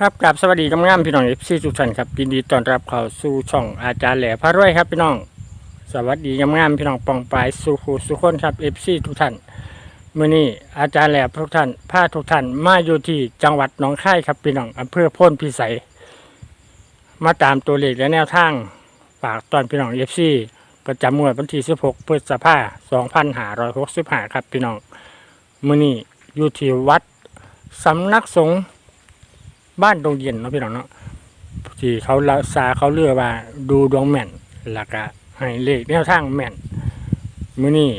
ครับกราบสวัสดีกำงามพี่น้องเอฟซีทุกท่านครับยินดีต้อนรับเข้าสู่ช่องอาจารย์แหล่พระรวยครับพี่น้อง สวัสดีกำงามพี่น้องปองปลายสู่ครูสุขคนครับเอฟซีทุกท่านมื้อนี้อาจารย์แหล่ทุกท่านพาทุกท่านมาอยู่ที่จังหวัดหนองคายครับพี่น้องอำเภอพ้นพิสัย มาตามตัวเลขและแนวทางฝากตอนพี่น้องเอฟซีประจำงวดวันที่16พฤษภาคม2565ครับพี่น้องมื้อนี้อยู่ที่วัดสำนักสงฆ์ บ้านดงเย็นเนาะพี่น้องเนาะที่เขาละซาเขาเลือกว่า ดูดวงแม่นแล้วก็ให้เลขแนวทางแม่นมื้อนี้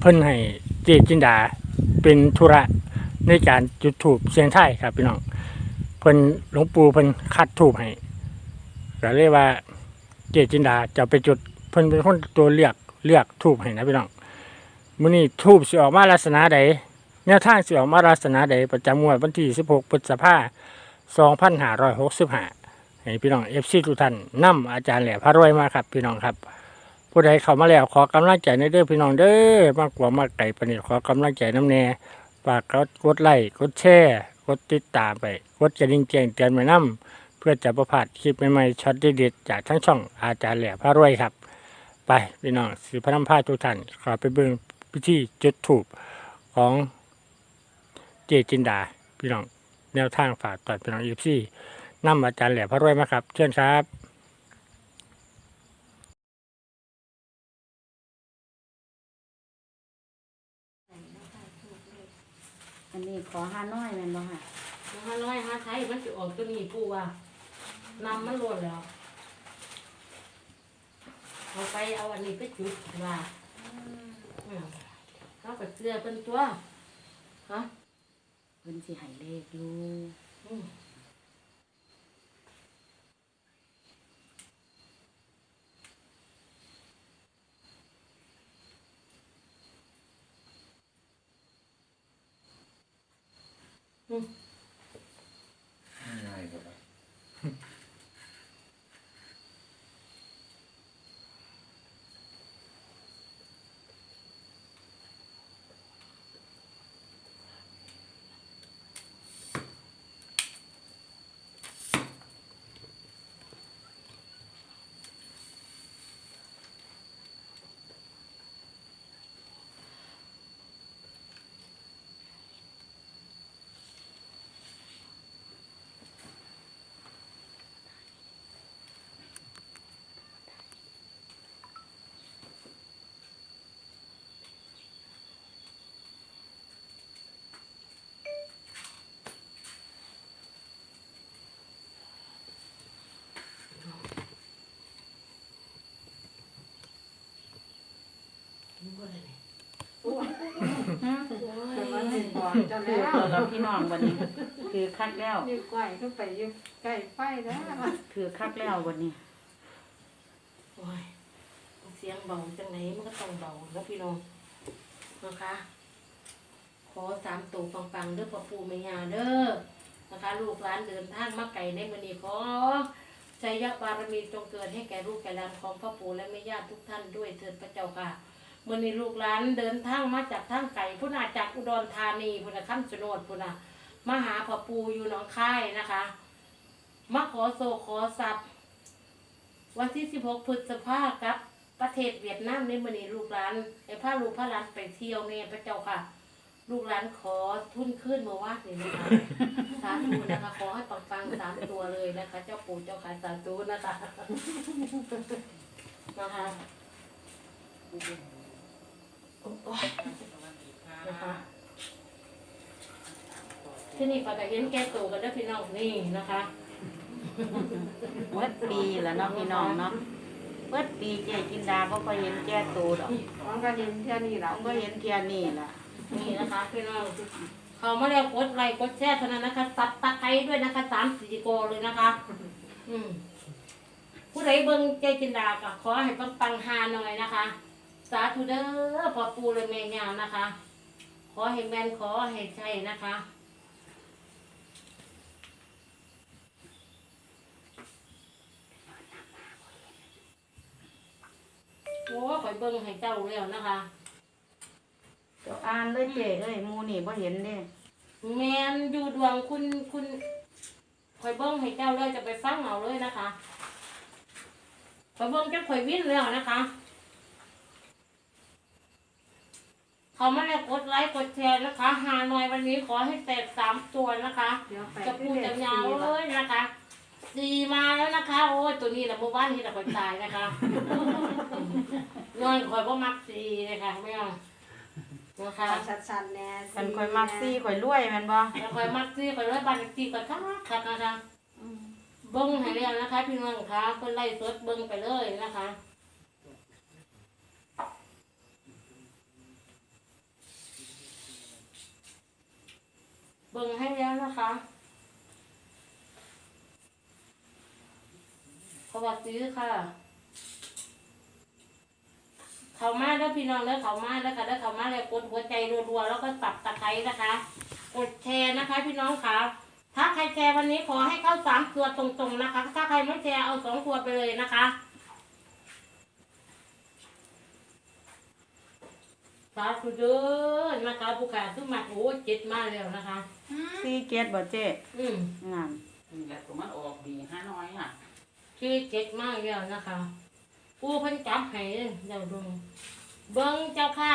เพิ่นให้เจจินดาเป็นธุระในการจุดถูปเสียงไทยครับพี่น้องเพิ่นหลวงปู่เพิ่นคัดถูปให้ก็เลยกว่าเจจินดาจะไปจุดเพิ่นเป็นคนตัวเลือกเลือกถูปให้นะพี่น้องมื้อนี้ถูปสิออกมาลักษณะใด แนวทางสิออกมาลักษณะใดประจำงวดวันที่ 16พฤษภาคม2565ให้พี่น้อง FC ทุกท่านนำอาจารย์แหล่พระรวยมาครับ พี่น้องครับ ผู้ใดเข้ามาแล้วขอกำลังใจในเด้อพี่น้องเด้อมากกว่ามากไก่ประนิดขอกำลังใจน้ำแน่ฝากกดกดไลค์กดแชร์กดติดตามไปกดกระดิ่งแจ้งเตือนไว้นํเพื่อจะประพาดคลิปใหม่ๆช็อตเด็ดๆจากทั้งช่องอาจารย์แหล่พระรวยครับ ไปพี่น้องสิพระนำพาทุกท่านขอไปเบิ่งพิธีจุดถูปของ เจจินดา พี่น้อง แนวทางฝากต่อพี่น้องเอฟซีนำอาจารย์แหล่พระรวยมาครับ เชิญครับอันนี้ขอห้าน้อยแม่นบ่ค่ะห้าร้อยห้าไทยมันจะออกตัวนี้ปูว่านำมันหล่นแล้วเอาไปเอาอันนี้ไปจุดว่าอืมเขาก็เสื้อเป็นตัวฮะ เพิ่นสิให้เลขอยู่อืม แต่ว่าสิบอกเจ้าคือแล้วตัวเราพี่น้องวันนี้ คือคักแล้ว อยู่ใกล้ก็ไปอยู่ใกล้ไฟแล้วคือคักแล้ววันนี้ โอ้ยเสียงเบาจังไหนมันก็ต้องเบาแล้วพี่น้องนะคะ ขอสามตัวปังๆเด้อพ่อปู่แม่ย่าเด้อนะคะ ลูกหลานเดินทางมาไกลในมื้อนี้ขอใจยบารมีจงเกิดให้แก่ลูกแก่หลานของพ่อปู่และแม่ย่าทุกท่านด้วยเถิดพระเจ้าค่ะ มื่อนี้ลูกหลานเดินทางมาจากทางไก่พุ่นาจากอุดรธานีพุ่นาขั้นสนดพุ่นามาหาพ่อปูอยู่หนองคายนะคะมาขอโศกขอทรัพย์วันที่สิบหกพฤษภากับ ประเทศเวียดนามในมื่อนี้ลูกหลานไอ้พาลูกพาหลานไปเที่ยวเนี่ยพระเจ้าค่ะ ลูกหลานขอทุนขึ้นมาว่านี่นะคะสาธุนะคะ ขอให้ปังปังๆสามตัวเลยนะคะ เจ้าปู่เจ้าขาสาธุนะคะนะคะ โอ้ยนะคะที่นี่ปากกาเห็นแก่ตัวกันแล้วพี่น้องนี่นะคะเมื่อปีแล้วเนาะพี่น้องเนาะเมื่อปีเจจินดาบ่ค่อยเห็นแก่ตัวดอกมันก็เห็นแค่นี้แหละเราก็เห็นเทียนี่ล่ะนี่นะคะพี่น้องเขามาแล้วกดไลค์กดแชร์เท่านั้นนะคะซับตะไคร้ด้วยนะคะสามสี่โกเลยนะคะ อืมผู้ใดเบิ่งใจจินดาก็ขอให้ปังปังๆหาหน่อยนะคะ สาธุเด้อพ่อปู่และแม่ย่านะคะ ขอให้แม่นขอให้ใช่นะคะ โอ้ข่อยเบิ่งให้เจ้าแล้วนะคะ เจ้าอ่านเลยเจเอ้ยหมูนี่บ่เห็นเด้แมนอยู่ดวงคุณคุณคอยเบิ้งให้เจ้าเลยจะไปฟังเอาเลยนะคะคอยเบิ้งจะคอยวิ่นแล้วนะคะ เขาไม่ได้กดไลค์กดแชร์นะคะหาหน่อยวันนี้ขอให้แตกสามตัวนะคะเดี๋ยวไปจะพูดจะยาวเลยนะคะสีมาแล้วนะคะ โอ้ยตัวนี้แหละเมื่อวานที่เราไปตายนะคะนอนคอยก็มักสีเลยค่ะไม่เอานะคะชัดๆแน่กันคอยมักซี่คอยรวยแม่นบ่แล้วคอยมักสีคอยร้อยบานสีก็คักคักนะคะเบิ้งให้เรียนนะคะ พี่น้องคะคนไล่สดเบิ้งไปเลยนะคะ เบิ่งให้แล้วนะคะสวัสดีค่ะ เขามาแล้วพี่น้องแล้วเขามาแล้วค่ะแล้วเขามาแล้วกดหัวใจรัวๆแล้วก็สับตะไคร้นะคะ กดแชร์นะคะ พี่น้องค่ะ ถ้าใครแชร์วันนี้ขอให้เข้าสามตัวตรงๆนะคะ ถ้าใครไม่แชร์เอาสองตัวไปเลยนะคะ สาธุเด้อนะคะผู้ขาขึ้นมาโอ้เจ็ดมาแล้วนะคะซี่เกตบ่เจ๊อืมงามนี่แหละตัวมันออกดีห้าน้อยอะคือเจ็ดมากแล้วนะคะปูเพันจับให้เดี๋ยวดูเบิ้งเจ้าค่ะ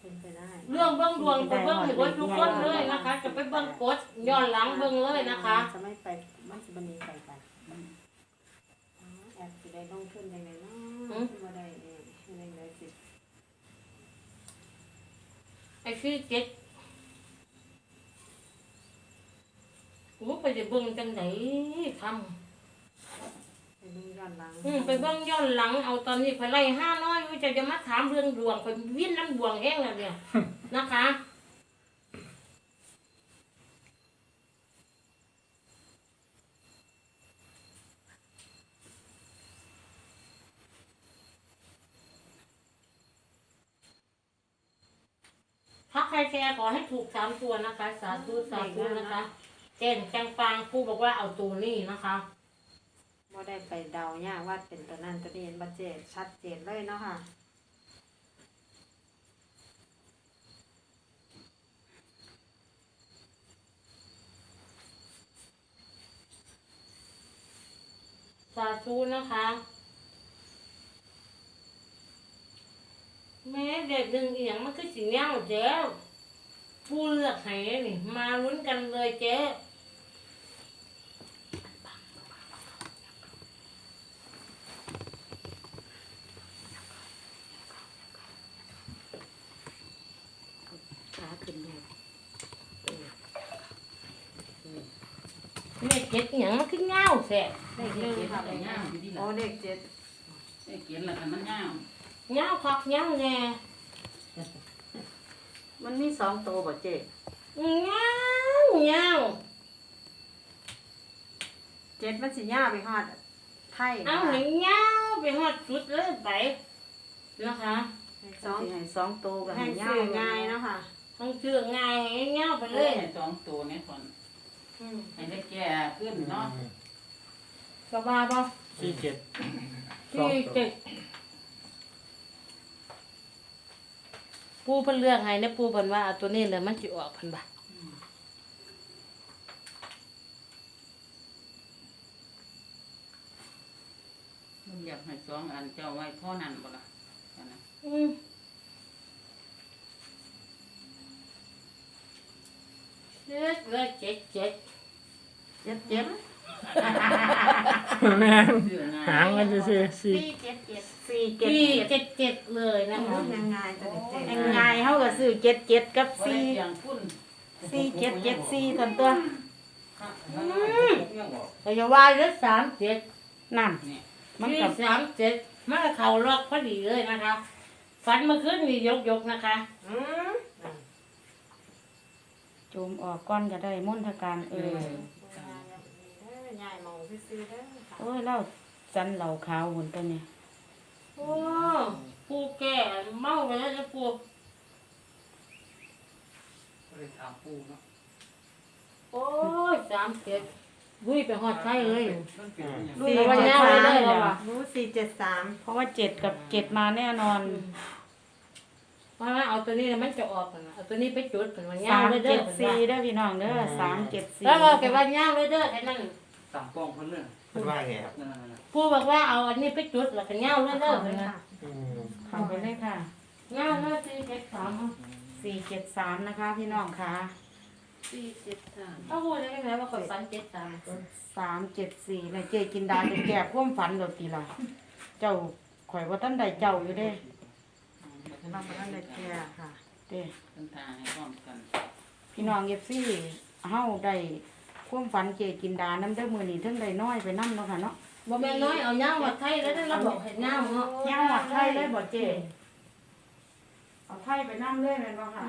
เป็นไปได้เรื่องเบิ้งดวงไปเบิ้งให้เบิ้งทุกคนเลยนะคะ จะไปเบิ้งกดย้อนหลังเบิ้งเลยนะคะ จะไม่ไปมันจะบันนี้ไปไปอ๋อแอบสิได้ลงทุนยังไงเนาะบ่ได้เองยังไงสิ ไอ้คือเจ็ดโอ้ไปจะเบิ้งจังไหนทไปดูย้อนหลังำอืมไปเบิ้งย้อนหลังเอาตอนนี้ไปไล่ห้าน้อยว่าจะจะมาถามเรื่องดวงไปวิ่นน้ำดวงแห้งแล้วเนี่ย นะคะ ถ้าใครแชร์ขอให้ถูกสามตัวนะคะ สาธุสาธุนะคะ เจนจังปางครูบอกว่าเอาตัวนี้นะคะบ่ได้ไปเดายากว่าเป็นตัวนั้นตัวนี้เห็นบัดเจตชัดเจนเลยเนาะค่ะ สาธุนะคะแม่เด็กดึงเอียงมันคือสีเงาเจ๊ ผู้เลือกให้นี่ มาลุ้นกันเลยเจ๊ขาขึ้นแล้วเลขเจ็ดเอียงมันคือเงาแสบเลขหนึ่งค่ะแต่ย่างอยู่ที่หลัโอ้งเลขเจ็ดไอ้เกียนละแต่มันย่างเงาคักเงาแน่ มันมีสองตัวบ่เจ๊เงาเงาเจ็ดมันสิย่าไปฮอดไทยเอาให้เงาไปหอดสุดเลยไปนะคะสองสิให้สองตัวก็ให้ให้ยาซื้วอง่ายเนาะค่ะต้องเชื่อง่ายให้เงาไปเลเอ้ยยสองตัวเนี่ยก่อนอืมให้ได้แก่ขึ้นเนาะสบายป่ะสี่เจ็ด ที่เจ็ด ปูเพิ่นเลือกให้เนี่ยปูเพิ่นว่าเอาตัวนี้เลยมันสิออกเพิ่นบ่ามันอยากให้สองอันเจ้าไว้พ่อนั่นบ่ล่ะอันนั้นอืมเจ็ดเลยเจ็ดเจ็ดเจ็ดเจ็ด แม่นเสื้อง่ายหางมันจะสี่สี่สี่เจ็ดเจ็ดสี่เจ็ดที่เจ็ดเจ็ดเจ็ดเลยนะรูคะปยังไงตัวเจ็ดยังไงเฮาก็ซื้อเจ็ดเจ็ดกับบ่ได้สี่เสียงพุ่นสี่เจ็ดเจ็ดสี่ทันตัวเราจะว่าเลือสามเจ็ดนั่นนี่มันที่กับสามเจ็ดมันก็เข่าล็อกพอดีเลยนะคะฟันเมื่อคืนนี่ยกยกๆนะคะอืมจูมออกก้อนก็ได้มนทการเออใหญ่มอง ซื้อๆเด้อค่ะโอ้ยเล่าจันเหล่าขาวหุ่นตัวเนี่ยโอ้ปูแก่เมาไปแล้วจะปูเลยถามปูเนาะโอ้ยสามเจ็ดวิ่งไปหอดไส้เลยสี่เอาไว้เจ็ดแนวไว้สามเลยเหรอรู้สี่เจ็ดสามเพราะว่าเจ็ดกับเจ็ดมาแน่นอนว่าเอาตัวนี้มันจะออกกันนะเอาตัวนี้ไปจุดกันมันสาย่างมเลยเด้เจ็อดสี่เด้อพี่น้องเด้อสามเจ็ดสี่แล้วบอกแกว่าย่างเลยเด้อไอ้นั่น สามกล้องเพิ่นเนี่ยเป็นว่าไงครับนั่นน่ะผู้บอกว่าเอาอันนี้ไปจุดแล้วก็ย่างเลยเด้อเห็นไหมเข้าไปเลยค่ะย่างเลยสี่เจ็ดสามสี่เจ็ดสามนะคะพี่น้องค่ะสี่เจ็ดสามถ้าพูดได้ไหมว่าข่อยฟันเจ็ดสามสามเจ็ดสี่เลยเจกินดาจะแก่ความฝันเดี๋ยวตีละเจ้าข่อยว่าท่านใดเจ้าอยู่เด้เราบ่ท่านใดแก่ค่ะเด้เป็นทางให้พร้อมกัน พี่น้องเอฟซีเฮาได้ ความฝันเจกินดาน้ำเด้อมือนี้เทั้งได้น้อยไปน้ำเนาะค่ะเนาะบ่แม่นน้อยเอาย่างวัดไทยแล้วได้เราบอกเห็นย่างเนาะย่างหวัดไทยเลยบ่เจเอาไทยไปน้ำเลยแม่นบ่ค่ะ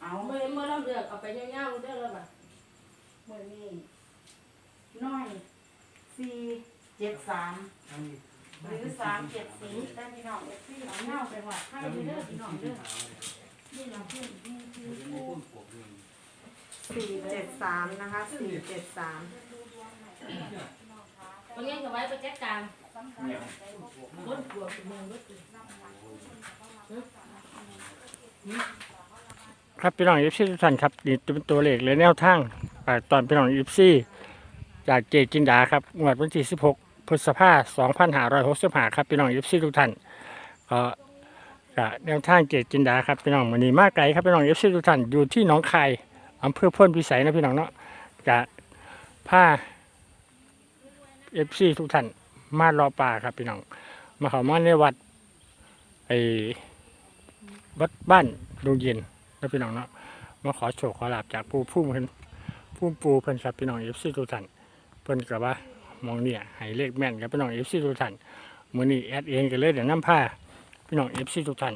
เอาเมื่อเมื่อเราเลือกเอาไปย่างๆเด้อแล้วบ่มือนี้น้อยสี่เจ็ดสามหรือสามเจ็ดสี่ได้พี่น้องเอฟซีเอาเงาไปหวัดไทยไปเด้อพี่น้องเด้อนี่เราเพิ่มนี่คือคู่ สี่เจ็ดสามนะคะสี่เจ็ดสามบางอย่างก็ไว้ไปจัดการคนกลัวเป็นเมืองรถครับพี่น้องเอฟซีทุกท่านครับนี่เป็นตัวเลขและแนวทางอ่าตอนพี่น้องเอฟซีจากเจจินดาครับงวดวันที่ 16 พฤษภาคม2565ครับพี่น้องเอฟซีทุกท่านก็ก็แนวทางเจจินดาครับพี่น้องวันนี้มาไกลครับพี่น้องเอฟซีทุกท่านอยู่ที่หนองคาย อำเภอพ้นพิสัยนะพี่น้องเนาะจะผ้าเอฟซีทุกท่านมารอป่าครับพี่น้อง มาเข้ามาในวัดไอ้วัดบ้านดงเย็นแล้วพี่น้องเนาะมาขอโชคขอลาบจากผู้ผู้เพิ่นผู้ปูเพิ่นครับพี่น้องเอฟซีทุกท่านเพิ่นกับว่ามองเนี่ยให้เลขแม่นกับพี่น้องเอฟซีทุกท่านมื้อนี้แอดเองก็เลยเดี๋ยวนํผ้าพี่น้องเอฟซีทุกท่าน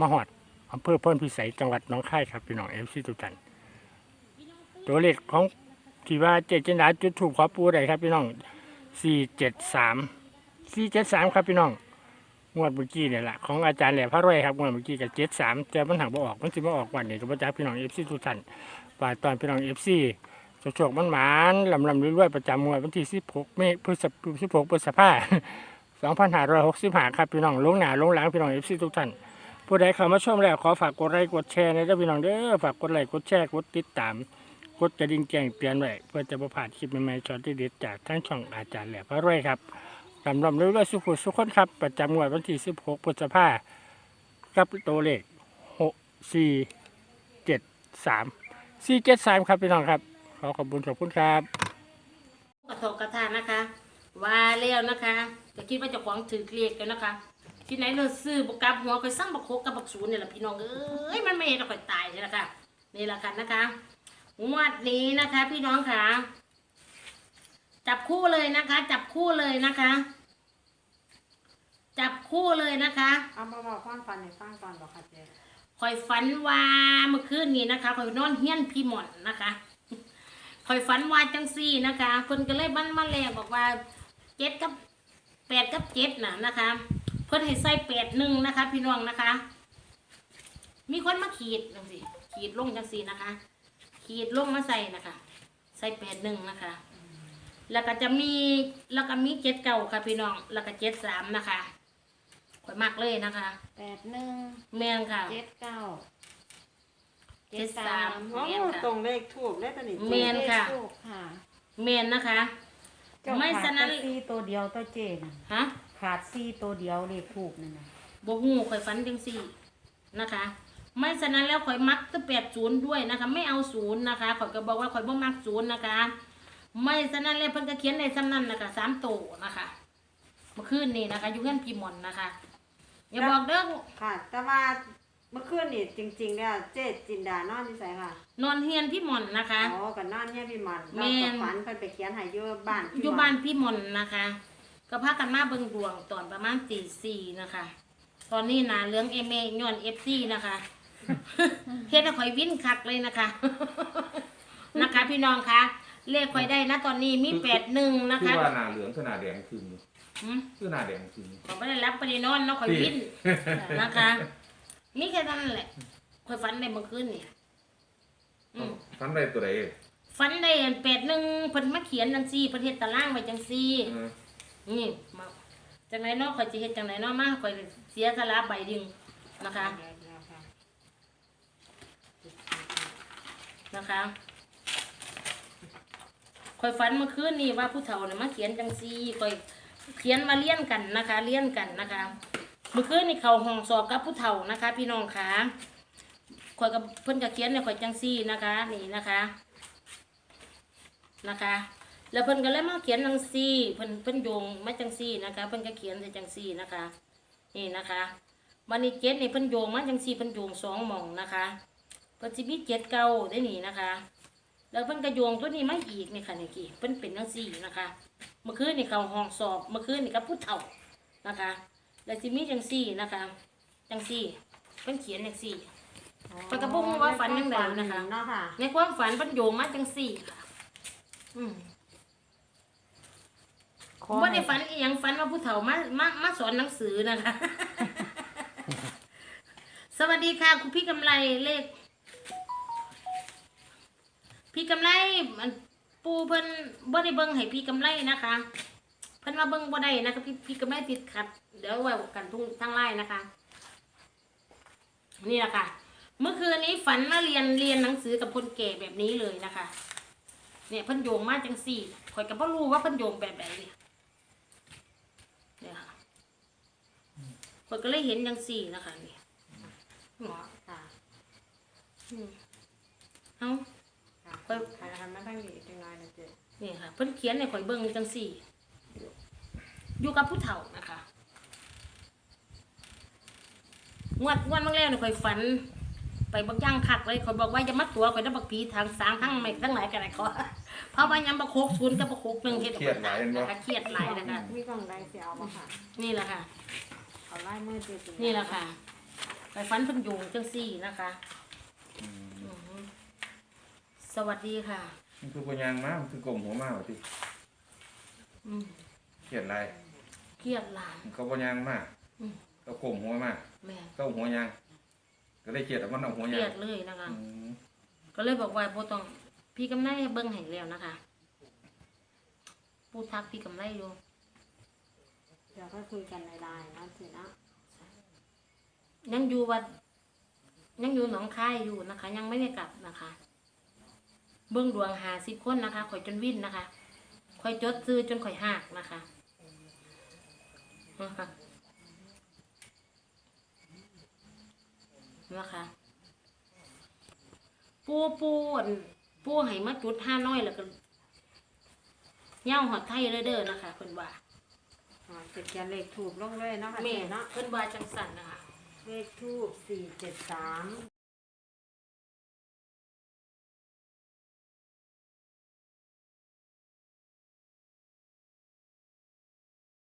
มาฮอด อำเภอเพิ่นพิสัยจังหวัดหนองคายครับพี่น้องเอฟซีทุกท่านตัวเลขของที่ว่าเจเจนดาจุดถูกขอปูได้ครับพี่น้อง473 473ครับพี่น้องงวดเมื่อกี้เนี่ยแหละของอาจารย์แหล่พระรวยครับงวดเมื่อกี้กับเจ็ดสามแต่มันหักบ่ออกมันสิบ่ออกวันนี้ก็บ่จักพี่น้องเอฟซีทุกท่านฝ่ายตอนพี่น้องเอฟซีโชคมันหมานลำลำรวยๆประจำงวดวันที่สิบหกเมษพฤษภาสิบหกพฤษภาสองพันห้าร้อยหกสิบห้าครับพี่น้องลงหนาลงหลังพี่น้องเอฟซีทุกท่าน ผู้ใดเข้ามาชมแล้วขอฝากกดไลค์กดแชร์นะเด้อพี่น้องเด้อฝากกดไลค์กดแชร์กดติดตาม กดกระดิ่งแจ้งเตือนไว้เพื่อจะประพลาดคลิปใหม่ๆช็อตเด็ดๆจากทั้งช่องอาจารย์แหล่พระรวยครับลำลำเรื่อยๆสุขุสุขคนครับ ประจำงวดวันที่ 16พฤษภาคมกับตัวเลข 6 4 7 3 4 7 3 ครับพี่น้องครับ ขอขอบคุณขอบคุณครับ กระทกกระทานนะคะ ว่าแล้วนะคะจะคิดว่าเจะของถือเกลียกกันนะคะ ที่ไหนเราซื้อบุกกลับหัวคอยสร้างบักโคกกับบักศูนย์เนี่ยแหละพี่น้องเอ้ยมันไม่เห็นเราคอยตายเลยนะคะนี่แหละกันนะคะงวดนี้นะคะ พี่น้องค่ะจับคู่เลยนะคะ จับคู่เลยนะคะ จับคู่เลยนะคะเอามาบอกความฝันในฟังก่อนบอกค่ะเจ๊คอยฝันว่าเมื่อคืนนี้นะคะคอยนอนเฮี้ยนพี่หมอนนะคะคอยฝันว่าจังซี่นะคะ คนก็เลยบันมาแลบอกว่าเจ็ดกับแปดกับเจ็ดน่ะนะคะเพื่อนให้ใส่แปดหนึ่งนะคะ พี่น้องนะคะ มีคนมาขีดจังซี่ขีดลงจังซี่นะคะ ขีดลงมาใส่นะคะ ใส่แปดหนึ่งนะคะ แล้วก็จะมีแล้วก็มีเจ็ดเก่าค่ะ พี่น้องแล้วก็เจ็ดสามนะคะข่อยมากเลยนะคะ แปดหนึ่งแม่นค่ะ เจ็ดเก้าเจ็ดสามโอ้แม่นค่ะ ตรงเลขทูบเลขตัวนี้แม่นค่ะถูกค่ะเมนนะคะเจ้าไม่ขาดฉะนั้นแต่ซี่ตัวเดียวตัวเจนฮะ ขาดซี่ตัวเดียวเลขถูกนั่นนะบฮูข่อยฝันจังสี่นะคะ ไม่ฉะนั้นแล้วข่อยมักตั้งแปดศูนย์ด้วยนะคะ ไม่เอาศูนย์นะคะข่อยก็บอกว่าข่อยบ่มักศูนย์นะคะ ไม่ฉะนั้นแล้วเพิ่นก็เขียนในซ้ำนั้นนะคะสามโตนะคะเมื่อคืนนี้นะคะอยู่เงื่อนพีมอนนะคะ อย่าบอกเด้อค่ะ แต่ว่าเมื่อคืนนี่จริงๆเนี่ยเจ๊จินดานอนที่ไสค่ะนอนเฮียนพี่หมอนนะคะ อ๋อกับนอนเนี่ยพี่หมันแม่เรานกับฝันเพิ่นไปเขียนให้อยู่บ้านพี่อยู่หม่บ้านพี่หมอนนะคะ ก็พากันมาเบิ่งดวงตอนประมาณตีสี่นะคะ ตอนนี้นาเหลืองเอเมย้อนเอฟซีนะคะเฮ็ดให้ข่อยวิ่นคักเลยนะคะ นะคะ พี่น้องคะเลขข่อยได้นะตอนนี้มีแปดหนึ่งนะคือคะว่าหนาเหลืองคือหนาแดงคืนหืมคือหนาแดงคืนข่อยไม่ได้รับไปได้นอนเนาะข่อยวิ่นนะคะมีแค่นั้นแหละข่อยฝันได้เมื่อคืนนี่อืมทำได้ตัวใดฝันได้แปดหนึ่งเพิ่นมาเขียนจังซี่เพิ่นเฮ็ดตารางไว้จังซี่ เออ นี่มาจังไหนเนาะข่อยจะเฮ็ดจังไหนเนาะมาข่อยเสียสละใบดึงนะคะนะคะข่อยฝันเมื่อคืนนี่ว่าผู้เฒ่าเนี่ยมาเขียนจังซี่ข่อยเขียนมาเลี้ยนกันนะคะเลี้ยนกันนะคะ เมื่อคืนนี่เขาห้องสอบกับผู้เฒ่านะคะ พี่น้องคะข่อยกับเพิ่อนก็เขียนเนี่ยข่อยจังซี่นะคะ นี่นะคะ นะคะ แล้วเพิ่นก็เลยมาเขียนจังซี่เพิ่นเพิ่นโยงมาจังซี่นะคะเพิ่นก็เขียนใส่จังซี่นะคะ นี่นะคะวันนี้เจ็ดนี่เพิ่นโยงมาจังซี่เพิ่นโยงสองหม่องนะคะเพิ่นสิมีเจ็ดเก้าได้นี่นะคะ แล้วเพิ่นก็โยงตัวนี้มาอีกนี่ค่ะนี่กี่เพิ่นเป็นจังซี่นะคะ เมื่อคืนนี่เขาห้องสอบเมื่อคืนนี่กับผู้เฒ่านะคะ แล้วสิมีจังซี่นะคะจังซี่เพิ่นเขียนจังซี่เพิ่นก็บ่ฮู้ว่าฝันจังใดนะคะเนาะค่ะในความฝันเพิ่นโยงมาจังซี่ค่ะ อืม ขอว่าให้ในฝันอีหยังฝันว่าผู้เฒ่ามามามาสอนหนังสือนะคะ สวัสดีค่ะ คุณพี่กำไรเลข พี่กำไรมันปูเพิ่นบ่ได้เบิ่งให้พี่กำไรนะคะ เพิ่นว่าเบิ่งบ่ได้นะคะพี่พี่กำไรติดขัด เดี๋ยวไว้กันทุ่งทางไล่นะคะ นี่แหละค่ะ เมื่อคืนนี้ฝันมาเรียนเรียนหนังสือกับคนแก่แบบนี้เลยนะคะ เนี่ยเพิ่นโยงมาจังสี่ข่อยก็บ่รู้ว่าเพิ่นโยงแบบไหนเนี่ยเนี่ยค่ะ ข่อยก็เลยเห็นจังสี่นะคะนี่หมอค่ะอืมเอ้า ค่ะค่อยค่ะทำมาตั้งดีจังไงนะเจ๊นี่ค่ะเพิ่นเขียนในข่อยเบิ่งจังสี่ อยู่กับผู้เฒ่านะคะงวดงวดเมื่อแรกเนี่ยข่อยฝัน ไปบักย่างคักเลยข่อยบอกว่าจะมาตัวข่อยได้บักผีทางสางทั้งไม่ทั้งหลายกันไหนขอเพราะว่ายังบักโคกศูนย์กับบักโคกหนึ่งเฮ็ดออกเครียดหลายเห็นบ่ นะคะเครียดหลายนะคะมีกล่องใดเสียเอาบ่ค่ะ นี่แหละค่ะ เอาไล่มือเจ๊สินี่แหละค่ะไปฟันเพันโยงจังสี่นะคะอืมสวัสดีค่ะ มันคือปัญญางมากมันคือกลมหัวมากที่อืมเขียนอะไรเครียดหลาย มันเขาปัญญางมากอืม เขากลมหัวมากแม่เขาหัวยาง ก็ได้เขียนแต่มันเอาหัวเคยารียงดเลยนะคะ อืมก็เลยบอกว่าโบต้องพี่กำไรเบิ้งให้แล้วนะคะปูทักพี่กำไรอยู่ เดี๋ยวก็คุยกันในไลน์นะเจ๊เนะยังอยู่วัดยังอยู่หนองคายอยู่นะคะ ยังไม่ได้กลับนะคะ เบิ้องดวงหาสิบคนนะคะข่อยจนวิ่นนะคะข่อยจดซื้อจนข่อยหักนะคะนะคะปูปูนปูให้มาจุดห้าน้อยแล้วก็เง่าหอดไทยเลยเด้อนะคะเพิ่นว่า อ๋อเจ็ดเขียนเลขถูกลงเลยเนาะค่ะแม่เจ๊เนาะเพิ่นว่าจังสันนะคะเลขทูบสี่เจ็ดสาม